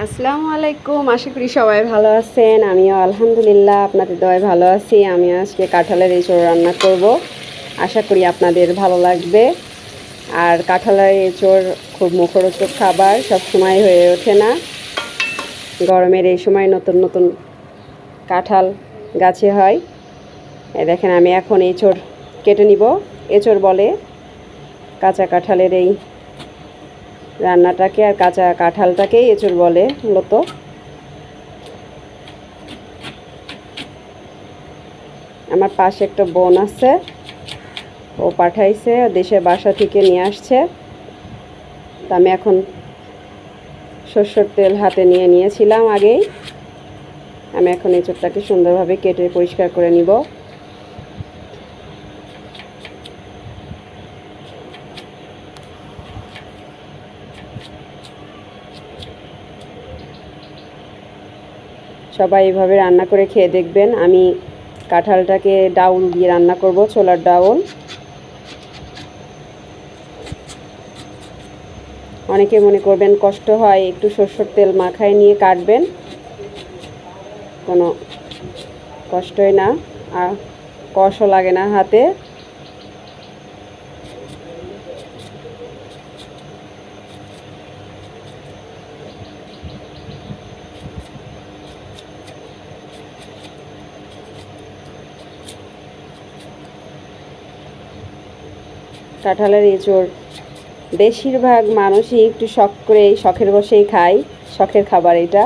আসসালামু আলাইকুম, আশা করি সবাই ভালো আছেন। আমিও আলহামদুলিল্লাহ, আপনাদের দয় ভালো আছি। আমি আজকে কাঁঠালের এঁচড় রান্না করব। আশা করি আপনাদের ভালো লাগবে। আর কাঁঠালের এঁচড় খুব মুখরোচক খাবার সব সময় হয়ে ওঠে না। গরমের এই সময় নতুন নতুন কাঁঠাল গাছে হয়। দেখেন, আমি এখন এঁচড় কেটে নিব। এঁচড় বলে কাঁচা কাঁঠালের এই রান্নাটাকে আর কাঁচা কাঁঠালটাকেই এঁচড় বলে মূলত। আমার পাশে একটা বোন আছে, ও পাঠাইছে, দেশের বাসা থেকে নিয়ে আসছে। তা আমি এখন সর্ষের তেল হাতে নিয়ে নিয়েছিলাম আগেই। আমি এখন এঁচড়টাকে সুন্দরভাবে কেটে পরিষ্কার করে নিব। সবাই এভাবে রান্না করে খেয়ে দেখবেন। আমি কাঁঠালটাকে ডাউল দিয়ে রান্না করব, ছোলার ডাউল। অনেকে মনে করবেন কষ্ট হয়, একটু সর্ষের তেল মাখায় নিয়ে কাটবেন। কোনো কষ্টই না, আর কষও লাগে না হাতে। কাঁঠালের এঁচড়। বেশিরভাগ মানুষই একটু শখ করে শখের বসেই খায়, শখের খাবার এটা।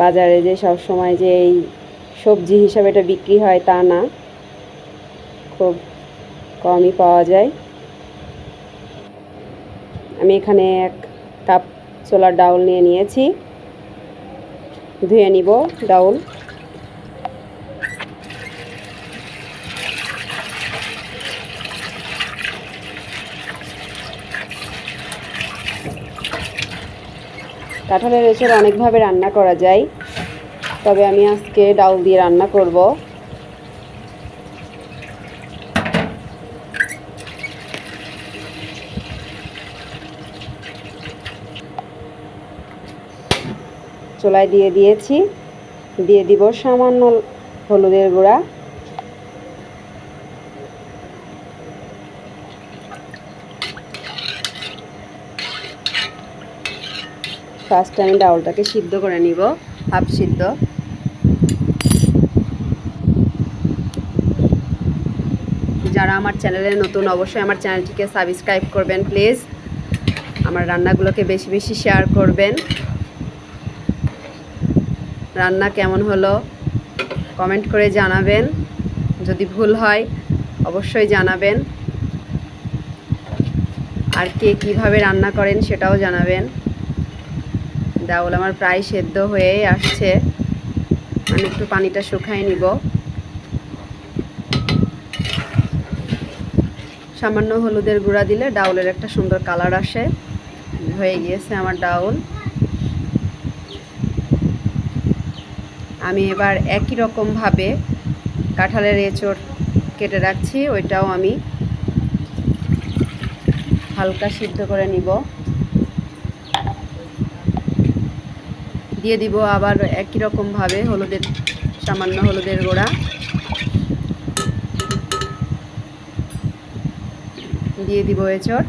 বাজারে যে সব সময় যে এই সবজি হিসাবে এটা বিক্রি হয় তা না। খুব কমই পাওয়া যায়। আমি এখানে এক কাপ ছোলার ডাউল নিয়ে নিয়েছি। ধুয়ে নিব ডাউল। কাঁঠালের এঁচড় অনেকভাবে রান্না করা যায়। তবে আমি আজকে ডাউল দিয়ে রান্না করব। চোলায় দিয়ে দিয়েছি। দিয়ে দিব সামান্য হলুদের গুঁড়া। ফার্স্ট আমি ডাউলটাকে সিদ্ধ করে নিব হাফ সিদ্ধ। যারা আমার চ্যানেলে নতুন, অবশ্যই আমার চ্যানেলটিকে সাবস্ক্রাইব করবেন প্লিজ আমার রান্নাগুলোকে বেশি বেশি শেয়ার করবেন। রান্না কেমন হলো? কমেন্ট করে জানাবেন। যদি ভুল হয়, অবশ্যই জানাবেন। আর কে কীভাবে রান্না করেন সেটাও জানাবেন। ডাউল আমার প্রায় সেদ্ধ হয়েই আসছে। আমি একটু পানিটা শুকাই নিব। সামান্য হলুদের গুঁড়া দিলে ডাউলের একটা সুন্দর কালার আসে। হয়ে গিয়েছে আমার ডাউল। আমি এবার একই রকমভাবে কাঁঠালের এঁচড় কেটে রাখছি, ওইটাও আমি হালকা সিদ্ধ করে নিব। দিয়ে দিব আবার একই রকমভাবে হলুদের সামান্য হলুদের গোড়া। দিয়ে দিব এচড়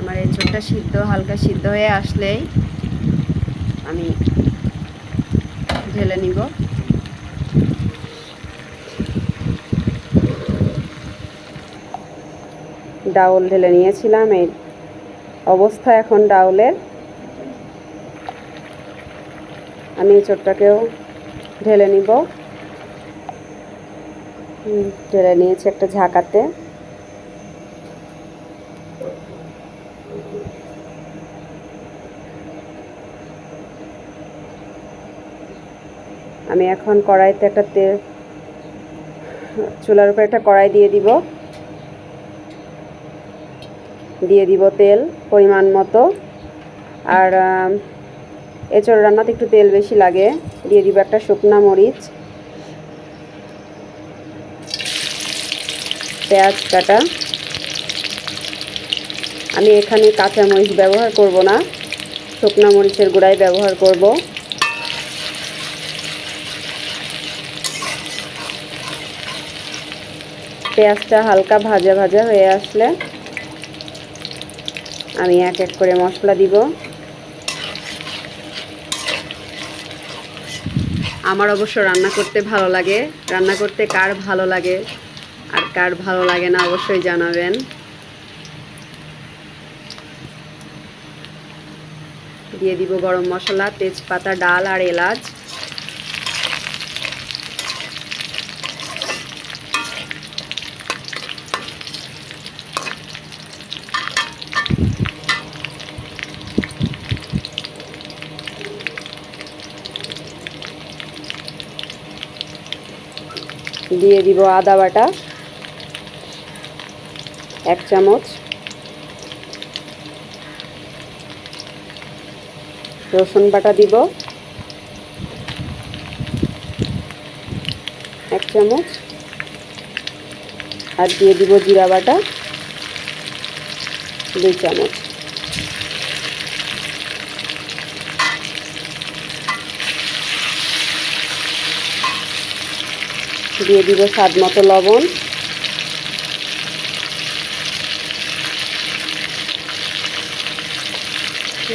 আমার এঁচড়টা সিদ্ধ, হালকা সিদ্ধ হয়ে আসলেই আমি ঢেলে নিব। ডাউল ঢেলে নিয়েছিলাম, এই অবস্থা এখন ডাউলের। আমি এঁচড়টাকেও ঢেলে নিব। ঢেলে নিয়েছি একটা ঝাঁকাতে। আমি এখন কড়াইতে একটা তেল চুলার উপর একটা কড়াই দিয়ে দিব। দিয়ে দিব তেল পরিমাণ মতো। আর এঁচড় রান্নাতে একটু তেল বেশি লাগে। দিয়ে দিব একটা শুকনা মরিচ। পেঁয়াজ কাটা। আমি এখানে কাঁচা মরিচ ব্যবহার করব না। শুকনা মরিচের গুঁড়াই ব্যবহার করব। পেঁয়াজটা হালকা ভাজা ভাজা হয়ে আসলে আমি এক এক করে মশলা দিব। আমার অবশ্য রান্না করতে ভালো লাগে। রান্না করতে কার ভালো লাগে আর কার ভালো লাগে না অবশ্যই জানাবেন। দিয়ে দিব গরম মশলা, তেজপাতা, ডাল আর এলাচ। দিয়ে দিব আদা বাটা, এক চামচ। রসুন বাটা দিব, এক চামচ। আর দিয়ে দিব জিরা বাটা, দুই চামচ। দিয়ে দিব স্বাদ মতো লবণ।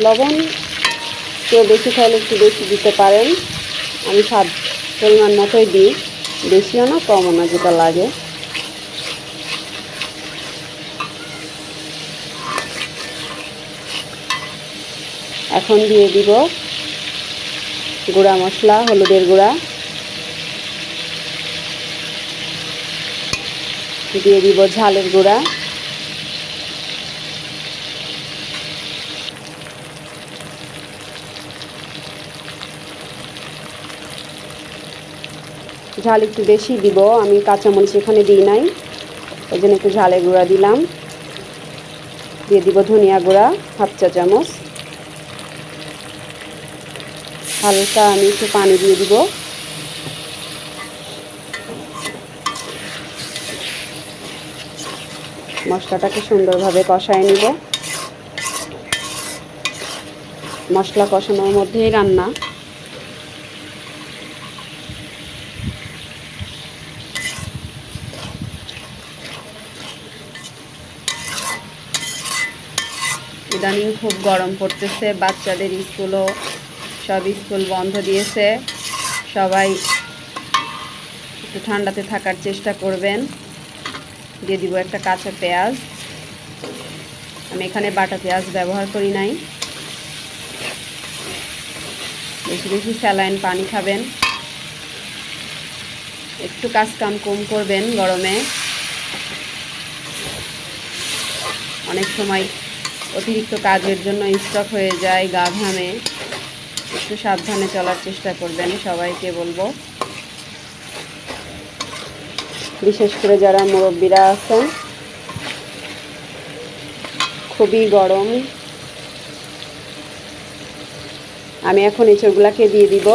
লবণ কেউ বেশি খাইলে একটু বেশি দিতে পারেন। আমি স্বাদ পরিমাণ মতোই দিই। বেশিও না, কমও না, যেটা লাগে। এখন দিয়ে দিব গুঁড়া মশলা, হলুদের গুঁড়া। দিয়ে দিব ঝালের গুঁড়া। ঝাল একটু বেশি দিব, আমি কাঁচামরিচ এখানে দিই নাই, ওই জন্য একটু ঝালের গুঁড়া দিলাম। দিয়ে দিব ধনিয়া গুঁড়া, হাফ চা চামচ। হালকা আমি একটু পানি দিয়ে দিব। মশলাটাকে সুন্দরভাবে কষায় নিব। মশলা কষানোর মধ্যেই রান্না। ইদানিং খুব গরম পড়তেছে, বাচ্চাদের স্কুলও সব স্কুল বন্ধ দিয়েছে। সবাই একটু ঠান্ডাতে থাকার চেষ্টা করবেন। দিয়ে দিব একটা কাঁচা পেঁয়াজ। আমি এখানে বাটা পেঁয়াজ ব্যবহার করি নাই। বেশি বেশি স্যালাইন পানি খাবেন। একটু কাজ কাম কম করবেন গরমে। অনেক সময় অতিরিক্ত কাজের জন্য স্টক হয়ে যায় গা ঘামে। একটু সাবধানে চলার চেষ্টা করবেন সবাইকে বলব। বিশেষ করে যারা মুরব্বীরা আছেন, খুবই গরম। আমি এখন এঁচড়গুলাকে দিয়ে দিব।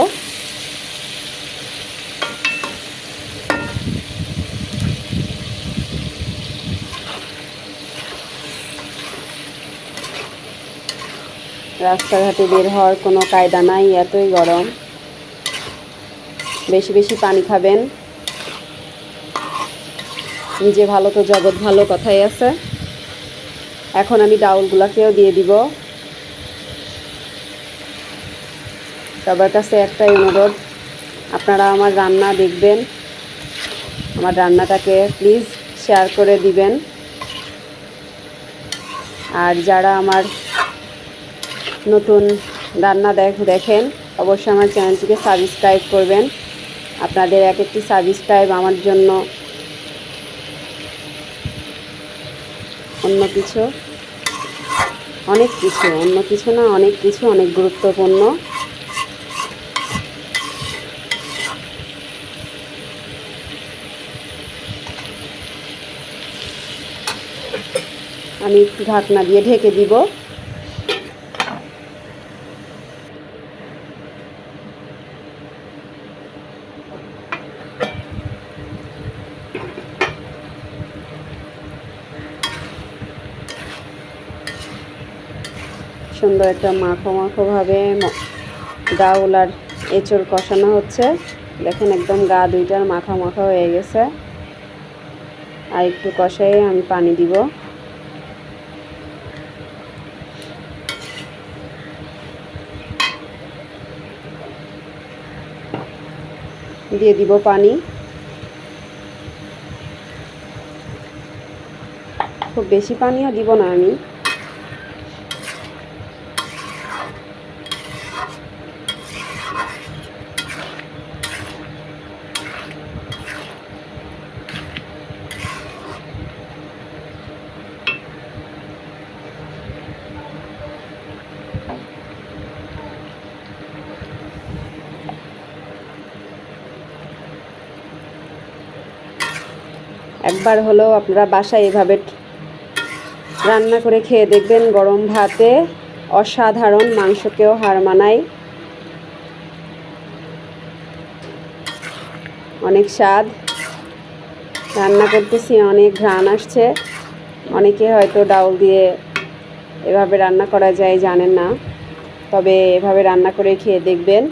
রাস্তাঘাটে বের হওয়ার কোনো কায়দা নাই, এতই গরম। বেশি বেশি পানি খাবেন। নিজে ভালো তো জগৎ, ভালো কথাই আছে। এখন আমি ডাউলগুলাকেও দিয়ে দিব। সবার কাছে একটাই অনুরোধ, আপনারা আমার রান্না দেখবেন। আমার রান্নাটাকে প্লিজ শেয়ার করে দিবেন। আর যারা আমার নতুন রান্না দেখ, দেখেন, অবশ্যই আমার চ্যানেলটিকে সাবস্ক্রাইব করবেন। আপনাদের এক একটি সাবস্ক্রাইব আমার জন্য অন্য কিছু। অনেক কিছু, অন্য কিছু না, অনেক কিছু, অনেক গুরুত্বপূর্ণ। আমি একটু ঢাকনা দিয়ে ঢেকে দিব। সুন্দর একটা মাখো মাখো ভাবে গাউল আর এঁচড় কষানো হচ্ছে। দেখেন একদম গা দুইটার মাখা মাখা হয়ে গেছে। আর একটু কষাই আমি পানি দিব। দিয়ে দিব পানি। খুব বেশি পানিও দিব না আমি। একবার হলেও আপনারা বাসায় এভাবে রান্না করে খেয়ে দেখবেন গরম ভাতে অসাধারণ মাংসকেও হার মানায়। অনেক স্বাদ। রান্না করতেছি, অনেক ঘ্রাণ আসছে। অনেকে হয়তো ডাউল দিয়ে এভাবে রান্না করা যায় জানেন না, তবে এভাবে রান্না করে খেয়ে দেখবেন।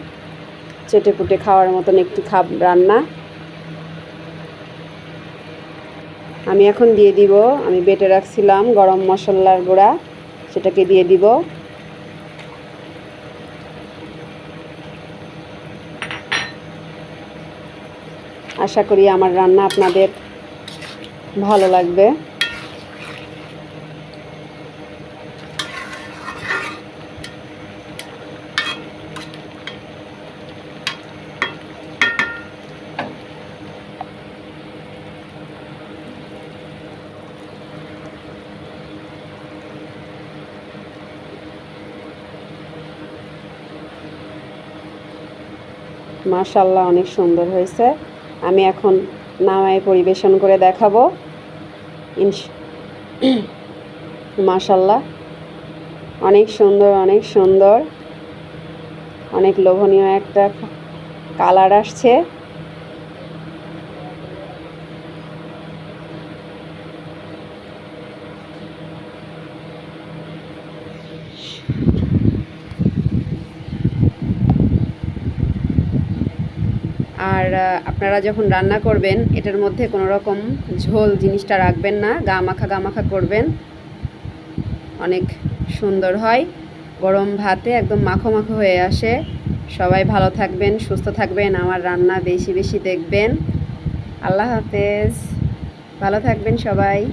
চেটে পুটে খাওয়ার মতন একটি খাব, রান্না। আমি এখন দিয়ে দিব, আমি বেটে রাখছিলাম গরম মশলার গুঁড়া, সেটাকে দিয়ে দিব। আশা করি আমার রান্না আপনাদের ভালো লাগবে। মাশাল্লাহ অনেক সুন্দর হয়েছে। আমি এখন নামায় পরিবেশন করে দেখাবো। ইনশ মাশাল্লাহ অনেক সুন্দর অনেক সুন্দর। অনেক লোভনীয় একটা কালার আসছে। আর আপনারা যখন রান্না করবেন, এটার মধ্যে কোনো রকম ঝোল জিনিসটা রাখবেন না গা মাখা গা মাখা করবেন। অনেক সুন্দর হয়। গরম ভাতে একদম মাখো মাখো হয়ে আসে। সবাই ভালো থাকবেন, সুস্থ থাকবেন, আমার রান্না বেশি বেশি দেখবেন। আল্লাহ হাফেজ। ভালো থাকবেন সবাই।